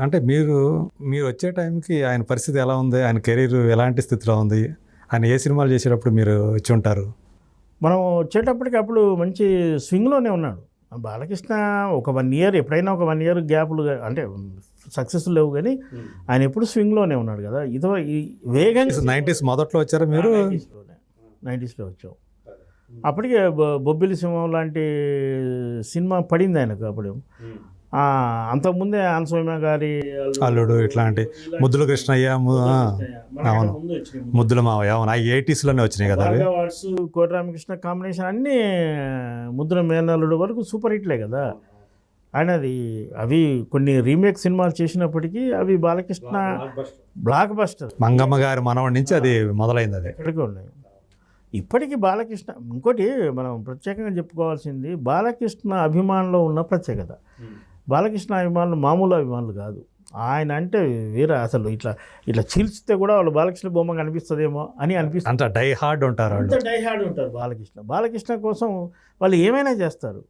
అంటే మీరు మీరు వచ్చే టైంకి ఆయన పరిస్థితి ఎలా ఉంది? ఆయన కెరీర్ ఎలాంటి స్థితిలో ఉంది? ఆయన ఏ సినిమాలు చేసేటప్పుడు మీరు వచ్చి ఉంటారు? మనం వచ్చేటప్పటికి అప్పుడు మంచి స్వింగ్లోనే ఉన్నాడు. బాలకృష్ణ ఒక వన్ ఇయర్ ఎప్పుడైనా ఒక వన్ ఇయర్ గ్యాప్లు అంటే సక్సెస్ లేవు కానీ ఆయన ఎప్పుడు స్వింగ్లోనే ఉన్నాడు కదా. ఇదో ఈ వేగంగా నైంటీస్ మొదట్లో వచ్చారా మీరు? నైంటీస్లో వచ్చాం. అప్పటికే బొ- బొబ్బిలి సింహం లాంటి సినిమా పడింది ఆయనకు అప్పుడు. ఆ, అంతకుముందే ఆనసూయ గారి అల్లుడు ఇట్లాంటి ముద్దుల కృష్ణయ్య అవును. ముద్దుల. మావయ్య అవును. ఆ ఎయిటీస్లోనే వచ్చినాయి కదా అవి? వాట్స్ కోటి రామకృష్ణ కాంబినేషన్ అన్నీ ముద్ర మేనల్లుడు వరకు సూపర్ హిట్లే కదా. ఆయనది అవి కొన్ని రీమేక్ సినిమాలు చేసినప్పటికీ అవి బాలకృష్ణ బ్లాక్ బస్టర్ మంగమ్మ గారి మనవడి నుంచి అది మొదలైంది అది. ఎక్కడికి ఉన్నాయి. ఇప్పటికీ బాలకృష్ణ ఇంకోటి మనం ప్రత్యేకంగా చెప్పుకోవాల్సింది బాలకృష్ణ అభిమానంలో ఉన్న ప్రత్యేకత. బాలకృష్ణ అభిమానులు మామూలు అభిమానులు కాదు. ఆయన అంటే వేరే అసలు ఇట్లా ఇట్లా చీల్చితే కూడా వాళ్ళు బాలకృష్ణ బొమ్మ కనిపిస్తుందేమో అని అనిపిస్తుంది అంత డై హార్డ్ ఉంటారు అంత డైహార్డ్ ఉంటారు బాలకృష్ణ. బాలకృష్ణ కోసం వాళ్ళు ఏమైనా చేస్తారు.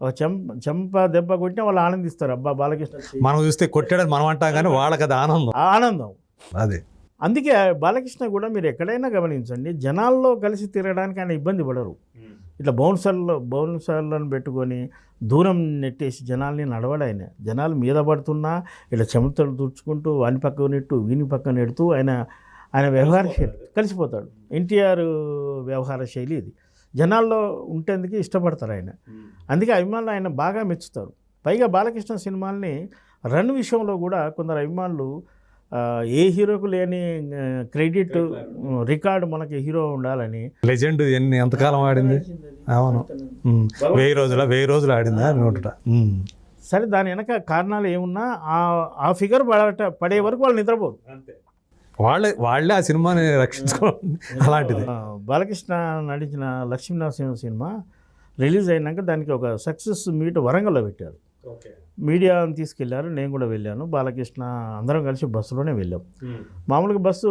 ఒక చెంప చెంప దెబ్బ కొట్టినా వాళ్ళు ఆనందిస్తారు. అబ్బా బాలకృష్ణ. మనం చూస్తే కొట్టాడని మనం అంటాం కానీ వాళ్ళకి అది ఆనందం. ఆనందం. అది. అందుకే బాలకృష్ణ కూడా మీరు ఎక్కడైనా గమనించండి జనాల్లో కలిసి తిరగడానికి ఆయన ఇబ్బంది పడరు. ఇట్లా బౌన్సర్లో బౌన్సర్లను పెట్టుకొని దూరం నెట్టేసి జనాల్ని నడవడు ఆయన. జనాలు మీద పడుతున్నా ఇట్లా చెమటలు తుడుచుకుంటూ వాని పక్క నెట్టు వీని పక్క నెడుతూ ఆయన ఆయన వ్యవహార శైలి కలిసిపోతాడు. ఎన్టీఆర్ వ్యవహార శైలి ఇది. జనాల్లో ఉండేందుకు ఇష్టపడతారు ఆయన. అందుకే అభిమానులు ఆయన బాగా మెచ్చుతారు. పైగా బాలకృష్ణ సినిమాల్ని రన్ విషయంలో కూడా కొందరు అభిమానులు ఏ హీరోకు లేని క్రెడిట్ రికార్డు మనకి హీరో ఉండాలని. లెజెండ్ ఎన్ని ఎంతకాలం ఆడింది? అవును. వెయ్యి రోజుల వెయ్యి రోజులు ఆడిందా నూట. సరే దాని వెనక కారణాలు ఏమున్నా ఆ ఆ ఫిగర్ పడట పడే వరకు వాళ్ళు నిద్రపోరు. వాళ్ళే వాళ్ళే ఆ సినిమాని రక్షించుకోవాలి అలాంటిది. బాలకృష్ణ నటించిన లక్ష్మీనరసింహ సినిమా రిలీజ్ అయినాక దానికి ఒక సక్సెస్ మీట్ వరంగల్లో పెట్టారు. మీడియాని తీసుకెళ్ళారు నేను కూడా వెళ్ళాను. బాలకృష్ణ అందరం కలిసి బస్సులోనే వెళ్ళాం. మామూలుగా బస్సు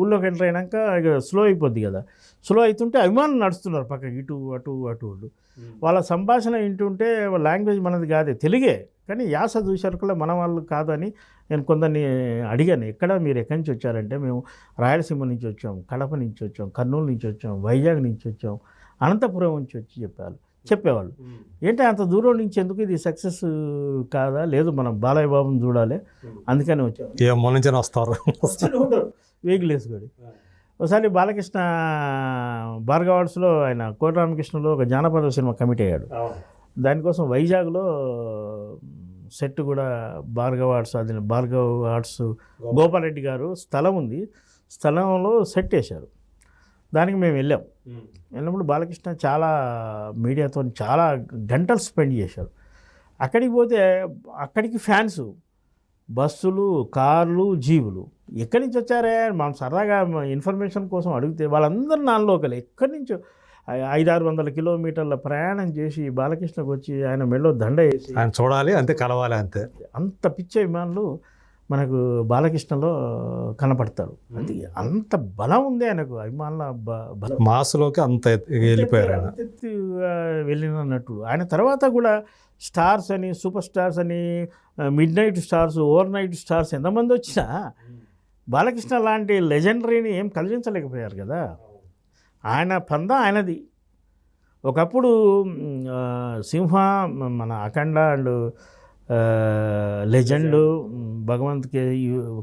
ఊళ్ళోకి ఎంటర్ అయినాక ఇక స్లో అయిపోద్ది కదా. స్లో అవుతుంటే అభిమానులు నడుస్తున్నారు పక్కకి ఇటు అటు అటు అటు వాళ్ళ సంభాషణ వింటుంటే లాంగ్వేజ్ మనది కాదే తెలుగే. కానీ యాస చూసారుకులో మన వాళ్ళు కాదని నేను కొందరిని అడిగాను ఎక్కడ మీరు ఎక్కడి నుంచి వచ్చారంటే మేము రాయలసీమ నుంచి వచ్చాం కడప నుంచి వచ్చాం కర్నూలు నుంచి వచ్చాం వైజాగ్ నుంచి వచ్చాం అనంతపురం నుంచి వచ్చి చెప్పారు. చెప్పేవాళ్ళు. ఏంటి అంత దూరం నుంచి ఎందుకు ఇది సక్సెస్ కాదా? లేదు మనం బాలయ్య బాబుని చూడాలి అందుకని వచ్చాం. నుంచి వస్తారు. వెహికల్ వేసుకొని. ఒకసారి బాలకృష్ణ భార్గవ ఆర్ట్స్లో ఆయన కోట రామకృష్ణలో ఒక జానపద సినిమా కమిట్ అయ్యాడు. దానికోసం వైజాగ్లో సెట్ కూడా భార్గవ ఆర్ట్స్ అది భార్గవ్ ఆర్ట్స్ గోపాలరెడ్డి గారు స్థలం ఉంది. స్థలంలో సెట్ వేశారు. దానికి మేము వెళ్ళాం. వెళ్ళినప్పుడు బాలకృష్ణ చాలా మీడియాతో చాలా గంటలు స్పెండ్ చేశారు. అక్కడికి పోతే అక్కడికి ఫ్యాన్స్ బస్సులు కార్లు జీవులు ఎక్కడి నుంచి వచ్చారే మనం సరదాగా ఇన్ఫర్మేషన్ కోసం అడిగితే వాళ్ళందరూ నాన్ లోకల్ ఎక్కడి నుంచో? ఐ- ఐదారు వందల కిలోమీటర్ల ప్రయాణం చేసి బాలకృష్ణకు వచ్చి ఆయన మెడలో దండ వేసి ఆయన చూడాలి అంతే కలవాలి అంతే. అంత పిచ్చే అభిమానులు మనకు బాలకృష్ణలో కనపడతారు. అది అంత బలం ఉంది ఆయనకు అభిమానుల బ- బలం. మాసులోకి అంత వెళ్ళిపోయారు వెళ్ళిన నటుడు. ఆయన తర్వాత కూడా స్టార్స్ అని సూపర్ స్టార్స్ అని midnight stars overnight stars ఎంతమంది వచ్చినా బాలకృష్ణ లాంటి లెజెండరీని ఏం కలిగించలేకపోయారు కదా. ఆయన పంద ఆయనది. ఒకప్పుడు సింహ మన అఖండ అండ్ లెజెండ్ భగవంత్ కే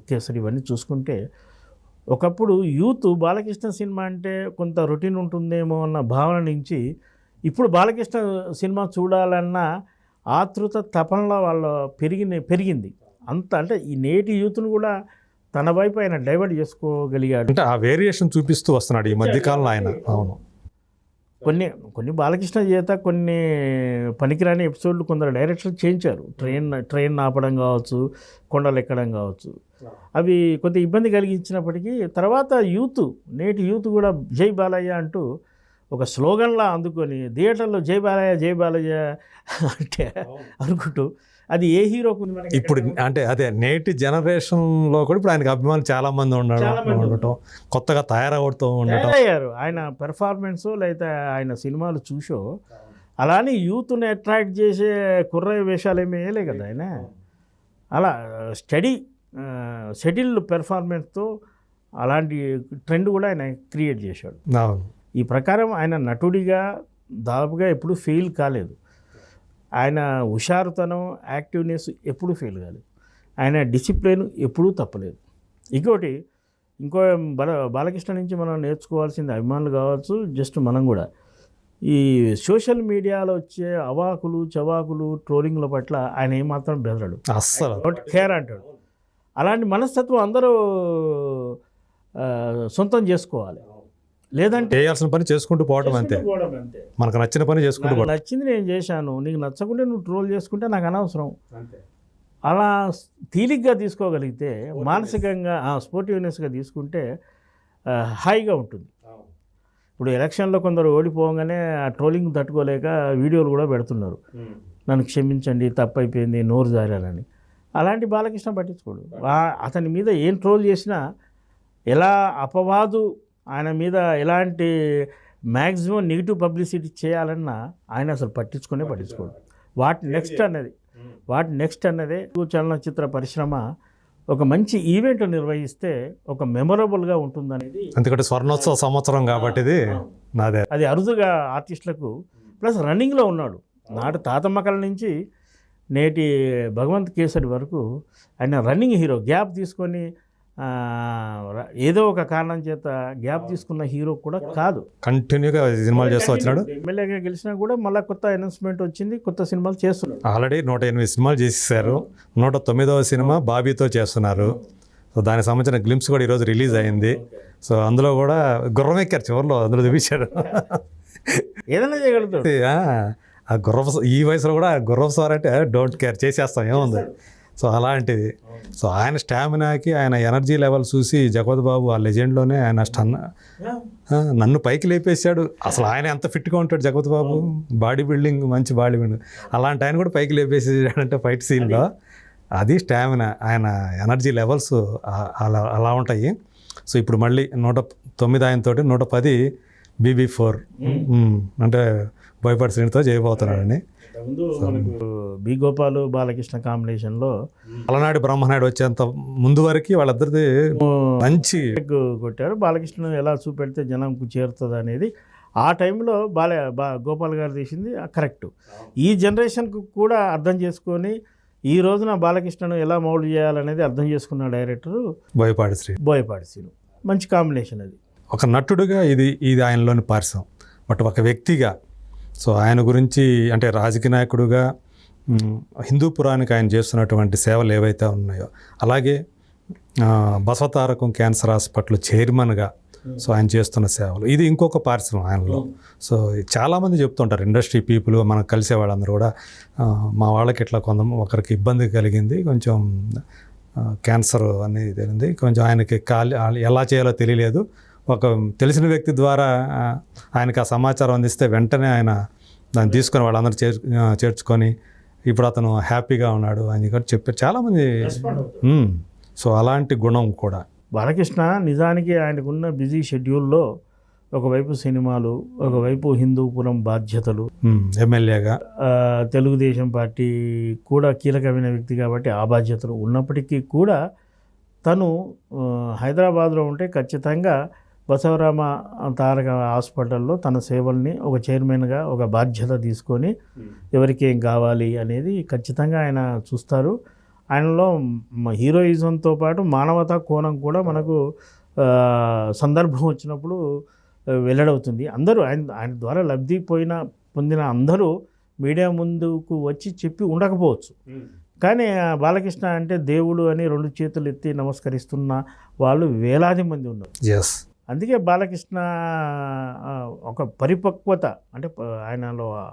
కేసరి ఇవన్నీ చూసుకుంటే ఒకప్పుడు యూత్ బాలకృష్ణ సినిమా అంటే కొంత రొటీన్ ఉంటుందేమో అన్న భావన నుంచి ఇప్పుడు బాలకృష్ణ సినిమా చూడాలన్న ఆతృత తపనలో వాళ్ళ పెరిగిన పెరిగింది. అంత అంటే ఈ నేటి యూత్ను కూడా తన వైపు ఆయన డైవర్ట్ చేసుకోగలిగాడు. అంటే ఆ వేరియేషన్ చూపిస్తూ వస్తున్నాడు ఈ మధ్యకాలంలో ఆయన. అవును. కొన్ని కొన్ని బాలకృష్ణ చేత కొన్ని పనికిరాని ఎపిసోడ్లు కొందరు డైరెక్టర్లు చేయించారు. ట్రైన్ ట్రైన్ ఆపడం కావచ్చు కొండలు ఎక్కడం కావచ్చు. అవి కొంత ఇబ్బంది కలిగించినప్పటికీ తర్వాత యూత్ నేటి యూత్ కూడా జై బాలయ్య అంటూ ఒక స్లోగన్లా అందుకొని థియేటర్లో జై బాలయ్య జై బాలయ్య అంటే అనుకుంటూ అది ఏ హీరోకు ఇప్పుడు అంటే అదే నేటి జనరేషన్లో కూడా ఇప్పుడు ఆయనకి అభిమానులు చాలా మంది ఉండడం ఉండటం కొత్తగా తయారవుతూ ఉండటం. తయారయ్యారు. ఆయన పెర్ఫార్మెన్స్ లేదా ఆయన సినిమాలు చూసో అలానే యూత్ని అట్రాక్ట్ చేసే కుర్ర వేషాలు ఏమీ వేయలే కదా ఆయన. అలా స్టడీ షెడ్యూల్ పెర్ఫార్మెన్స్తో అలాంటి ట్రెండ్ కూడా ఆయన క్రియేట్ చేశాడు. ఈ ప్రకారం ఆయన నటుడిగా దాదాపుగా ఎప్పుడూ ఫెయిల్ కాలేదు. ఆయన హుషారుతనం యాక్టివ్నెస్ ఎప్పుడూ ఫెయిల్ కాలేదు. ఆయన డిసిప్లిన్ ఎప్పుడూ తప్పలేదు. ఇంకోటి ఇంకో బాల బాలకృష్ణ నుంచి మనం నేర్చుకోవాల్సింది అభిమానులు కావచ్చు జస్ట్ మనం కూడా. ఈ సోషల్ మీడియాలో వచ్చే అవాకులు చవాకులు ట్రోలింగ్ల పట్ల ఆయన ఏమాత్రం బెదరడు. అస్సలు కేర్ అంటాడు. అలాంటి మనస్తత్వం అందరూ సొంతం చేసుకోవాలి. లేదంటే చేయాల్సిన పని చేసుకుంటూ పోవడం అంతే. మనకు నచ్చిన పని చేసుకుంటూ పోవడం నచ్చింది నేను చేశాను. నీకు నచ్చకుంటే నువ్వు ట్రోల్ చేసుకుంటే నాకు అనవసరం. అలా తేలిగ్గా తీసుకోగలిగితే మానసికంగా స్పోర్టివ్నెస్గా తీసుకుంటే హాయిగా ఉంటుంది. ఇప్పుడు ఎలక్షన్లో కొందరు ఓడిపోగానే ఆ ట్రోలింగ్ తట్టుకోలేక వీడియోలు కూడా పెడుతున్నారు. నన్ను క్షమించండి తప్పు అయిపోయింది నోరు జారాలని. అలాంటి బాలకృష్ణ పట్టించుకోడు. అతని మీద ఏం ట్రోల్ చేసినా ఎలా అపవాదు ఆయన మీద ఎలాంటి మ్యాక్సిమం నెగిటివ్ పబ్లిసిటీ చేయాలన్నా ఆయన అసలు పట్టించుకునే పట్టించుకోడు. వాట్ నెక్స్ట్ అన్నది. వాట్ నెక్స్ట్ అన్నదే చలనచిత్ర పరిశ్రమ ఒక మంచి ఈవెంట్ నిర్వహిస్తే ఒక మెమొరబుల్గా ఉంటుందనేది. ఎందుకంటే స్వర్ణోత్సవ సంవత్సరం కాబట్టి ఇది నాదే. అది అరుదుగా ఆర్టిస్టులకు ప్లస్ రన్నింగ్లో ఉన్నాడు. నాటి తాతమ్మకల నుంచి నేటి భగవంత్ కేసరి వరకు ఆయన రన్నింగ్ హీరో గ్యాప్ తీసుకొని ఏదో ఒక కారణం చేత గ్యాప్ తీసుకున్న హీరో కూడా కాదు. కంటిన్యూగా సినిమాలు చేస్తూ వచ్చినాడు? ఎమ్మెల్యేగా గెలిచినా కూడా మళ్ళీ కొత్త అనౌన్స్మెంట్ వచ్చింది కొత్త సినిమాలు చేస్తున్నాడు ఆల్రెడీ నూట ఎనిమిది సినిమాలు చేసేసారు. నూట తొమ్మిదవ సినిమా బాబీతో చేస్తున్నారు. సో దానికి సంబంధించిన గ్లిమ్స్ కూడా ఈరోజు రిలీజ్ అయింది. సో అందులో కూడా గుర్రం ఎక్కారు చివరిలో అందులో చూపించాడు ఏదైనా చేయగలుగుతాడు. ఆ, గుర్రపు ఈ వయసులో కూడా గుర్రపు సార్ అంటే డోంట్ కేర్ చేసేస్తాం ఏముంది? సో అలాంటిది. సో ఆయన స్టామినాకి ఆయన ఎనర్జీ లెవెల్ చూసి జగవత్ బాబు ఆ లెజెండ్లోనే ఆయన స్టన్ నన్ను పైకి లేపేశాడు. అసలు ఆయన ఎంత ఫిట్గా ఉంటాడు జగవత్ బాబు? బాడీ బిల్డింగ్ మంచి బాడీ బిల్డింగ్. అలాంటి ఆయన కూడా పైకి లేపేసేసాడంటే ఫైట్ సీన్లో. అది స్టామినా ఆయన ఎనర్జీ లెవెల్స్ అలా అలా ఉంటాయి. సో ఇప్పుడు మళ్ళీ నూట తొమ్మిది ఆయనతోటి నూట పది బీబీ ఫోర్. అంటే బోయపాటి శ్రేణితో చేయబోతున్నాడని ముందు మనకు బి గోపాలు బాలకృష్ణ కాంబినేషన్లో అలనాటి బ్రహ్మనాయుడు వచ్చేంత ముందు వరకు వాళ్ళిద్దరిది మంచి కొట్టారు. బాలకృష్ణ ఎలా చూపెడితే జనంకు చేరుతుంది అనేది ఆ టైంలో బాల బా గోపాల్ గారు తీసింది కరెక్ట్ ఈ జనరేషన్కు కూడా అర్థం చేసుకొని ఈ రోజున బాలకృష్ణను ఎలా మౌల్డ్ చేయాలనేది అర్థం చేసుకున్న డైరెక్టరు బోయపాటి శ్రీ. బోయపాటి సీను మంచి కాంబినేషన్ అది. ఒక నటుడుగా ఇది ఇది ఆయనలోని పార్శ్వం. బట్ ఒక వ్యక్తిగా సో ఆయన గురించి అంటే రాజకీయ నాయకుడుగా హిందూ పురాణికి ఆయన చేస్తున్నటువంటి సేవలు ఏవైతే ఉన్నాయో అలాగే బసవతారకం క్యాన్సర్ హాస్పిటల్ చైర్మన్గా సో ఆయన చేస్తున్న సేవలు. ఇది ఇంకొక పార్శ్వం ఆయనలో. సో చాలామంది చెప్తుంటారు ఇండస్ట్రీ పీపుల్ మనకు కలిసే వాళ్ళందరూ కూడా మా వాళ్ళకి ఇట్లా కొంత ఒకరికి ఇబ్బంది కలిగింది కొంచెం క్యాన్సర్ అనేది తెలిసింది కొంచెం ఆయనకి కాలి ఎలా చేయాలో తెలియలేదు. ఒక తెలిసిన వ్యక్తి ద్వారా ఆయనకి ఆ సమాచారం అందిస్తే వెంటనే ఆయన దాన్ని తీసుకొని వాళ్ళందరూ చేర్ చేర్చుకొని ఇప్పుడు అతను హ్యాపీగా ఉన్నాడు అని కూడా చెప్పారు. చాలామంది సో అలాంటి గుణం కూడా. బాలకృష్ణ నిజానికి ఆయనకున్న బిజీ షెడ్యూల్లో ఒకవైపు సినిమాలు ఒకవైపు హిందూపురం బాధ్యతలు. ఎమ్మెల్యేగా. తెలుగుదేశం పార్టీ కూడా కీలకమైన వ్యక్తి కాబట్టి ఆ బాధ్యతలు ఉన్నప్పటికీ కూడా తను హైదరాబాద్లో ఉంటే ఖచ్చితంగా బసవరామ తారక హాస్పిటల్లో తన సేవల్ని ఒక చైర్మన్గా ఒక బాధ్యత తీసుకొని ఎవరికి ఏం కావాలి అనేది ఖచ్చితంగా ఆయన చూస్తారు. ఆయనలో హీరోయిజంతో పాటు మానవతా కోణం కూడా మనకు సందర్భం వచ్చినప్పుడు వెల్లడవుతుంది. అందరూ ఆయన ఆయన ద్వారా లబ్ధి పోయిన పొందిన అందరూ మీడియా ముందుకు వచ్చి చెప్పి ఉండకపోవచ్చు. కానీ ఆ బాలకృష్ణ అంటే దేవుడు అని రెండు చేతులు ఎత్తి నమస్కరిస్తున్న వాళ్ళు వేలాది మంది ఉన్నారు. ఎస్ అందుకే బాలకృష్ణ ఒక పరిపక్వత అంటే ఆయనలో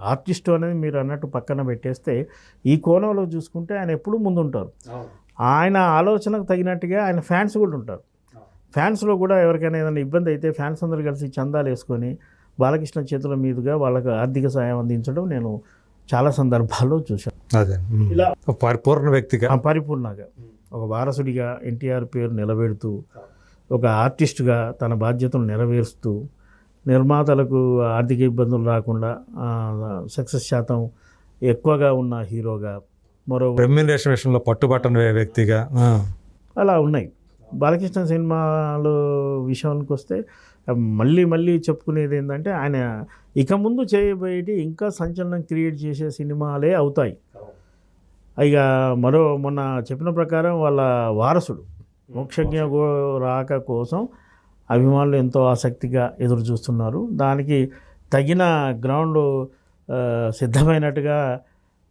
ఆర్టిస్ట్ అనేది మీరు అన్నట్టు పక్కన పెట్టేస్తే ఈ కోణంలో చూసుకుంటే ఆయన ఎప్పుడూ ముందుంటారు. ఆయన ఆలోచనకు తగినట్టుగా ఆయన ఫ్యాన్స్ కూడా ఉంటారు. ఫ్యాన్స్లో కూడా ఎవరికైనా ఏదైనా ఇబ్బంది అయితే ఫ్యాన్స్ అందరూ కలిసి చందాలు వేసుకొని బాలకృష్ణ చేతుల మీదుగా వాళ్ళకు ఆర్థిక సాయం అందించడం నేను చాలా సందర్భాల్లో చూశాను. అదే. ఇలా ఒక పరిపూర్ణ వ్యక్తిగా. ఆ పరిపూర్ణంగా. ఒక వారసుడిగా ఎన్టీఆర్ పేరు నిలబెడుతూ ఒక ఆర్టిస్ట్గా తన బాధ్యతలు నెరవేరుస్తూ నిర్మాతలకు ఆర్థిక ఇబ్బందులు రాకుండా సక్సెస్ శాతం ఎక్కువగా ఉన్న హీరోగా మరో రెమ్యునరేషన్ విషయంలో పట్టుబట్టని వ్యక్తిగా అలా ఉన్నాయి. బాలకృష్ణ సినిమాలు విషయానికి వస్తే మళ్ళీ మళ్ళీ చెప్పుకునేది ఏంటంటే ఆయన ఇక ముందు చేయబోయేటి ఇంకా సంచలనం క్రియేట్ చేసే సినిమాలే అవుతాయి. ఇక మరో మొన్న చెప్పిన ప్రకారం వాళ్ళ వారసుడు మోక్షజ్ఞ రాక కోసం అభిమానులు ఎంతో ఆసక్తిగా ఎదురు చూస్తున్నారు దానికి తగిన గ్రౌండ్ సిద్ధమైనట్టుగా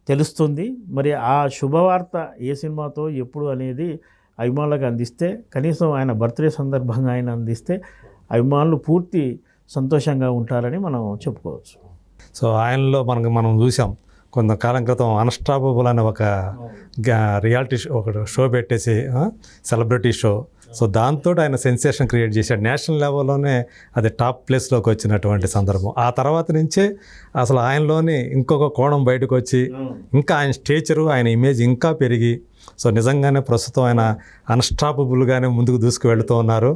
తెలుస్తుంది. మరి ఆ శుభవార్త ఏ సినిమాతో ఎప్పుడు అనేది అభిమానులకు అందిస్తే కనీసం ఆయన బర్త్డే సందర్భంగా ఆయన అందిస్తే అభిమానులు పూర్తి సంతోషంగా ఉంటారని మనం చెప్పుకోవచ్చు. సో ఆయనలో మనకు మనం చూసాం. కొంతకాలం క్రితం అన్స్టాపబుల్ అనే ఒక రియాలిటీ షో ఒక షో పెట్టేసి సెలబ్రిటీ షో. సో దాంతో ఆయన సెన్సేషన్ క్రియేట్ చేశాడు. నేషనల్ లెవెల్లోనే అది టాప్ ప్లేస్లోకి వచ్చినటువంటి సందర్భం. ఆ తర్వాత నుంచే అసలు ఆయనలోని ఇంకొక కోణం బయటకు వచ్చి ఇంకా ఆయన స్టేచరు ఆయన ఇమేజ్ ఇంకా పెరిగి సో నిజంగానే ప్రస్తుతం ఆయన అన్స్టాపబుల్గానే ముందుకు దూసుకు వెళుతూ ఉన్నారు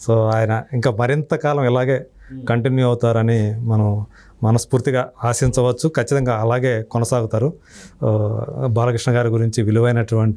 సో ఆయన ఇంకా మరింత కాలం ఇలాగే కంటిన్యూ అవుతారని మనం మనస్ఫూర్తిగా ఆశించవచ్చు. ఖచ్చితంగా అలాగే కొనసాగుతారు. బాలకృష్ణ గారి గురించి విలువైనటువంటి